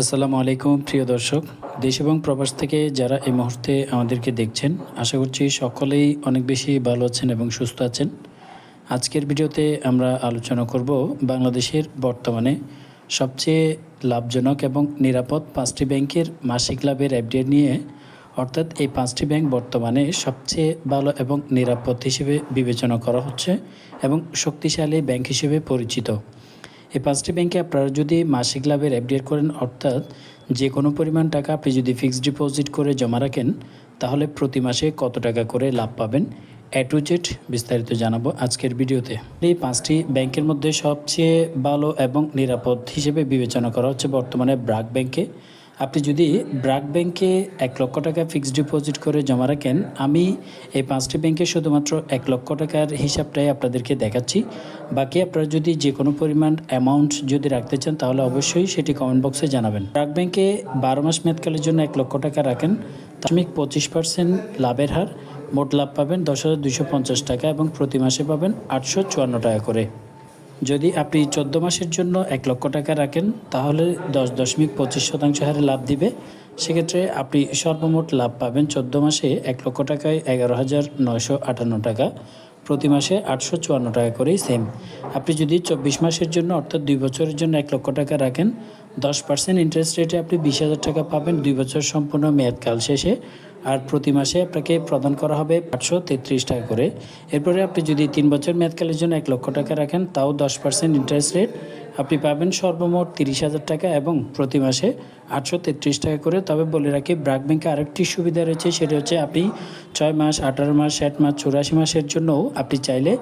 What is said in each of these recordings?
আসসালামু আলাইকুম, প্রিয় দর্শক। দেশ এবং প্রবাস থেকে যারা এই মুহূর্তে আমাদেরকে দেখছেন, আশা করছি সকলেই অনেক বেশি ভালো আছেন এবং সুস্থ আছেন। আজকের ভিডিওতে আমরা আলোচনা করব বাংলাদেশের বর্তমানে সবচেয়ে লাভজনক এবং নিরাপদ পাঁচটি ব্যাংকের মাসিক লাভের অ্যাপডেট নিয়ে, অর্থাৎ এই পাঁচটি ব্যাংক বর্তমানে সবচেয়ে ভালো এবং নিরাপদ হিসেবে বিবেচনা করা হচ্ছে এবং শক্তিশালী ব্যাংক হিসেবে পরিচিত। এই পাঁচটি ব্যাংকে আপনারা যদি মাসিক লাভের অ্যাপডেট করেন, অর্থাৎ যে কোনো পরিমাণ টাকা আপনি যদি ফিক্সড ডিপোজিট করে জমা রাখেন, তাহলে প্রতি মাসে কত টাকা করে লাভ পাবেন? এ টু জেড বিস্তারিত জানাব আজকের ভিডিওতে। এই পাঁচটি ব্যাংকের মধ্যে সবচেয়ে ভালো এবং নিরাপদ হিসেবে বিবেচনা করা হচ্ছে বর্তমানে ব্রাক ব্যাংকে। আপনি যদি ব্রাক ব্যাংকে এক লক্ষ টাকা ফিক্সড ডিপোজিট করে জমা রাখেন, আমি এই পাঁচটি ব্যাংকে শুধুমাত্র এক লক্ষ টাকার হিসাবটাই আপনাদেরকে দেখাচ্ছি। বাকি আপনারা যদি যে কোনো পরিমাণ অ্যামাউন্ট যদি রাখতে চান, তাহলে অবশ্যই সেটি কমেন্ট বক্সে জানাবেন। ব্রাক ব্যাংকে বারো মাস মেয়াদকালের জন্য এক লক্ষ টাকা রাখেন। দশমিক পঁচিশ পার্সেন্ট লাভের হার, মোট লাভ পাবেন দশ হাজার দুশো পঞ্চাশ টাকা এবং প্রতি মাসে পাবেন আটশো চুয়ান্ন টাকা করে। যদি আপনি চোদ্দ মাসের জন্য এক লক্ষ টাকা রাখেন, তাহলে দশ দশমিক পঁচিশ শতাংশ হারে লাভ দিবে। সেক্ষেত্রে আপনি সর্বমোট লাভ পাবেন চোদ্দ মাসে এক লক্ষ টাকায় এগারো হাজার নয়শো আটান্ন টাকা, প্রতি মাসে আটশো চুয়ান্ন টাকা করেই সেম আপনি যদি চব্বিশ মাসের জন্য, অর্থাৎ দুই বছরের জন্য এক লক্ষ টাকা রাখেন, দশ পার্সেন্ট ইন্টারেস্ট রেটে আপনি বিশ হাজার টাকা পাবেন। দুই বছর সম্পূর্ণ মেয়াদকাল শেষে আর প্রতি মাসে আপনাকে প্রদান করা হবে আটশো তেত্রিশ টাকা করে। এরপরে আপনি যদি তিন বছর মেয়াদকালের জন্য এক লক্ষ টাকা রাখেন, তাও দশ পার্সেন্ট ইন্টারেস্ট রেট আপনি পাবেন সর্বমোট তিরিশ হাজার টাকা এবং প্রতি মাসে আটশো তেত্রিশ টাকা করে। তবে বলে রাখি, ব্রাক ব্যাংকে আরেকটি সুবিধা রয়েছে, সেটা হচ্ছে আপনি ছয় মাস, আঠারো মাস, ষাট মাস, চুরাশি মাসের জন্যও আপনি চাইলে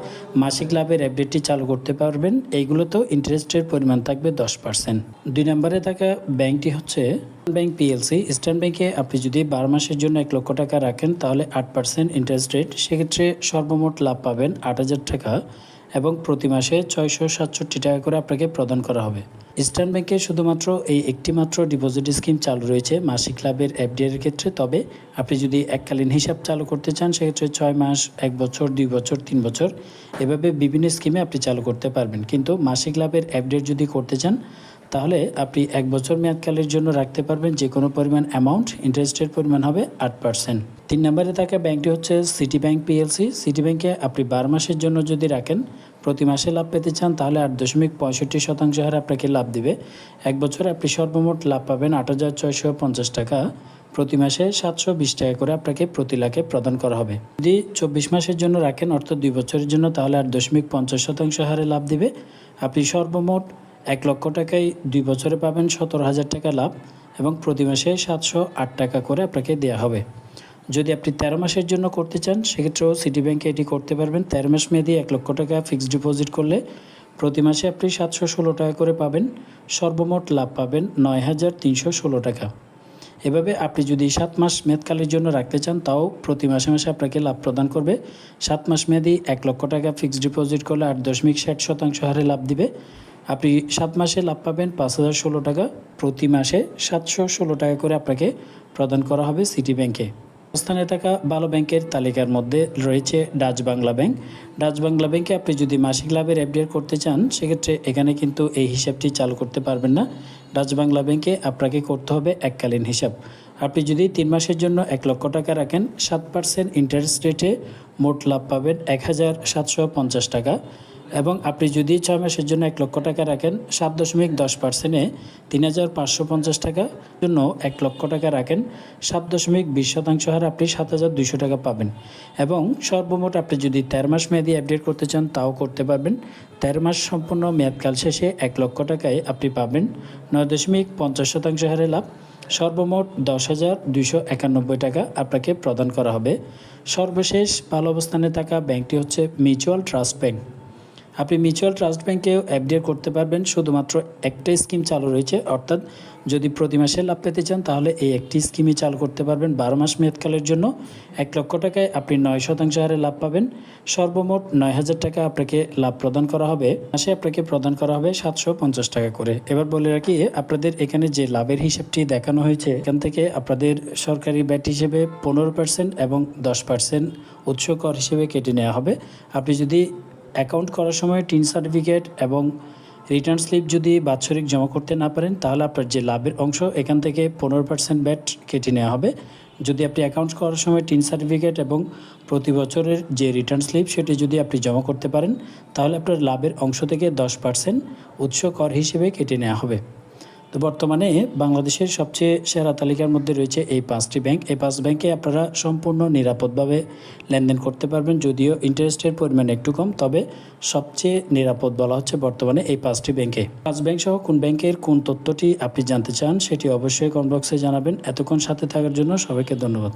মাসিক লাভের অ্যাপডেটটি চালু করতে পারবেন। এইগুলোতেও ইন্টারেস্টের পরিমাণ থাকবে দশ পার্সেন্ট। দুই নম্বরে থাকা ব্যাংকটি হচ্ছে ব্যাংক পিএলসি। ইস্টার্ন ব্যাংকে আপনি যদি বারো মাসের জন্য এক লক্ষ টাকা রাখেন, তাহলে আট পার্সেন্ট ইন্টারেস্ট রেট। সেক্ষেত্রে সর্বমোট লাভ পাবেন আট হাজার টাকা। এবং প্রতি মাসে ছয়শো সাতষট্টি টাকা করে আপনাকে প্রদান করা হবে। ইস্টার্ন ব্যাংকে শুধুমাত্র এই একটি মাত্র ডিপোজিট স্কিম চালু রয়েছে মাসিক লাভের এফডিআর ক্ষেত্রে। তবে আপনি যদি এককালীন হিসাব চালু করতে চান, সেক্ষেত্রে ছয় মাস, এক বছর, দুই বছর, তিন বছর এভাবে বিভিন্ন স্কিমে আপনি চালু করতে পারবেন। কিন্তু মাসিক লাভের এফডিআর যদি করতে চান তাহলে আপনি এক বছর মেয়াদকালের জন্য রাখতে পারবেন যে কোনো পরিমাণ অ্যামাউন্ট ইন্টারেস্টের পরিমাণ হবে আট পার্সেন্ট তিন নম্বরে থাকা ব্যাংকটি হচ্ছে সিটি ব্যাংক পিএলসি সিটি ব্যাংকে আপনি বারো মাসের জন্য যদি রাখেন, প্রতি মাসে লাভ পেতে চান, তাহলে আট দশমিক পঁয়ষট্টি শতাংশ হারে আপনাকে লাভ দিবে। এক বছর আপনি সর্বমোট লাভ পাবেন আট হাজার ছয়শো পঞ্চাশ টাকা। প্রতি মাসে সাতশো বিশ টাকা করে আপনাকে প্রতি লাখে প্রদান করা হবে। যদি চব্বিশ মাসের জন্য রাখেন, অর্থাৎ দুই বছরের জন্য, তাহলে আট দশমিক পঞ্চাশ শতাংশ হারে লাভ দিবে। আপনি সর্বমোট এক লক্ষ টাকায় দুই বছরে পাবেন সতেরো হাজার টাকা লাভ এবং প্রতি মাসে সাতশো আট টাকা করে আপনাকে দেওয়া হবে। যদি আপনি তেরো মাসের জন্য করতে চান, সেক্ষেত্রেও সিটি ব্যাংকে এটি করতে পারবেন। তেরো মাস মেয়াদি এক লক্ষ টাকা ফিক্সড ডিপোজিট করলে প্রতি মাসে আপনি সাতশো ষোলো টাকা করে পাবেন। সর্বমোট লাভ পাবেন নয় হাজার তিনশো ষোলো টাকা। এভাবে আপনি যদি সাত মাস মেয়াদকালের জন্য রাখতে চান, তাও প্রতি মাসে মাসে আপনাকে লাভ প্রদান করবে। সাত মাস মেয়াদি এক লক্ষ টাকা ফিক্সড ডিপোজিট করলে আট দশমিক ষাট শতাংশ হারে লাভ দিবে। আপনি সাত মাসে লাভ পাবেন পাঁচ হাজার ষোলো টাকা। প্রতি মাসে সাতশো ষোলো টাকা করে আপনাকে প্রদান করা হবে সিটি ব্যাংকে। অবস্থানে থাকা ভালো ব্যাংকের তালিকার মধ্যে রয়েছে Dutch Bangla bank. Dutch Bangla ব্যাংকে আপনি যদি মাসিক লাভের এফডিআর করতে চান, সেক্ষেত্রে এখানে কিন্তু এই হিসাবটি চালু করতে পারবেন না। ডাচ বাংলা ব্যাংকে আপনাকে করতে হবে এককালীন হিসাব। আপনি যদি তিন মাসের জন্য এক লক্ষ টাকা রাখেন, সাত পার্সেন্ট ইন্টারেস্ট রেটে মোট লাভ পাবেন এক হাজার সাতশো পঞ্চাশ টাকা। এবং আপনি যদি ছয় মাসের জন্য এক লক্ষ টাকা রাখেন, সাত দশমিক দশ পার্সেন্টে তিন হাজার পাঁচশো পঞ্চাশ টাকা জন্য এক লক্ষ টাকা রাখেন, সাত দশমিক বিশ শতাংশ হার আপনি সাত হাজার দুইশো টাকা পাবেন। এবং সর্বমোট আপনি যদি তেরো মাস মেয়াদি আপডেট করতে চান, তাও করতে পারবেন। তেরো মাস সম্পূর্ণ মেয়াদকাল শেষে এক লক্ষ টাকায় আপনি পাবেন, নয় দশমিক পঞ্চাশ শতাংশ হারে লাভ। সর্বমোট দশ হাজার দুইশো একানব্বই টাকা আপনাকে প্রদান করা হবে। সর্বশেষ ভালো অবস্থানে থাকা ব্যাংকটি হচ্ছে মিউচুয়াল ট্রাস্ট ব্যাংক। আপনি মিউচুয়াল ট্রাস্ট ব্যাংকেও এফডিআর করতে পারবেন। শুধুমাত্র একটা স্কিম চালু রয়েছে, অর্থাৎ যদি প্রতি মাসে লাভ পেতে চান, তাহলে এই একটি স্কিমই চালু করতে পারবেন বারো মাস মেয়াদকালের জন্য। এক লক্ষ টাকায় আপনি নয় শতাংশ হারে লাভ পাবেন। সর্বমোট নয় হাজার টাকা আপনাকে লাভ প্রদান করা হবে। মাসে আপনাকে প্রদান করা হবে সাতশো পঞ্চাশ টাকা করে। এবার বলে রাখি, আপনাদের এখানে যে লাভের হিসেবটি দেখানো হয়েছে, এখান থেকে আপনাদের সরকারি ব্যাট হিসেবে পনেরো পার্সেন্ট এবং দশ পার্সেন্ট উৎস কর হিসেবে কেটে নেওয়া হবে। আপনি যদি অ্যাকাউন্ট করার সময় টিন সার্টিফিকেট এবং রিটার্ন স্লিপ যদি বাৎসরিক জমা করতে না পারেন, তাহলে আপনার যে লাভের অংশ, এখান থেকে পনেরো পার্সেন্ট ব্যাট কেটে নেওয়া হবে। যদি আপনি অ্যাকাউন্ট করার সময় টিন সার্টিফিকেট এবং প্রতি বছরের যে রিটার্ন স্লিপ, সেটি যদি আপনি জমা করতে পারেন, তাহলে আপনার লাভের অংশ থেকে দশ পার্সেন্ট উৎস কর হিসেবে কেটে নেওয়া হবে। তো বর্তমানে বাংলাদেশের সবচেয়ে সেরা তালিকার মধ্যে রয়েছে এই পাঁচটি ব্যাংক। এই পাঁচ ব্যাংকে আপনারা সম্পূর্ণ নিরাপদভাবে লেনদেন করতে পারবেন, যদিও ইন্টারেস্টের পরিমাণ একটু কম। তবে সবচেয়ে নিরাপদ বলা হচ্ছে বর্তমানে এই পাঁচটি ব্যাংকে। পাঁচ ব্যাংক সহ কোন ব্যাংকের কোন তথ্যটি আপনি জানতে চান, সেটি অবশ্যই কমবক্সে জানাবেন। এতক্ষণ সাথে থাকার জন্য সবাইকে ধন্যবাদ।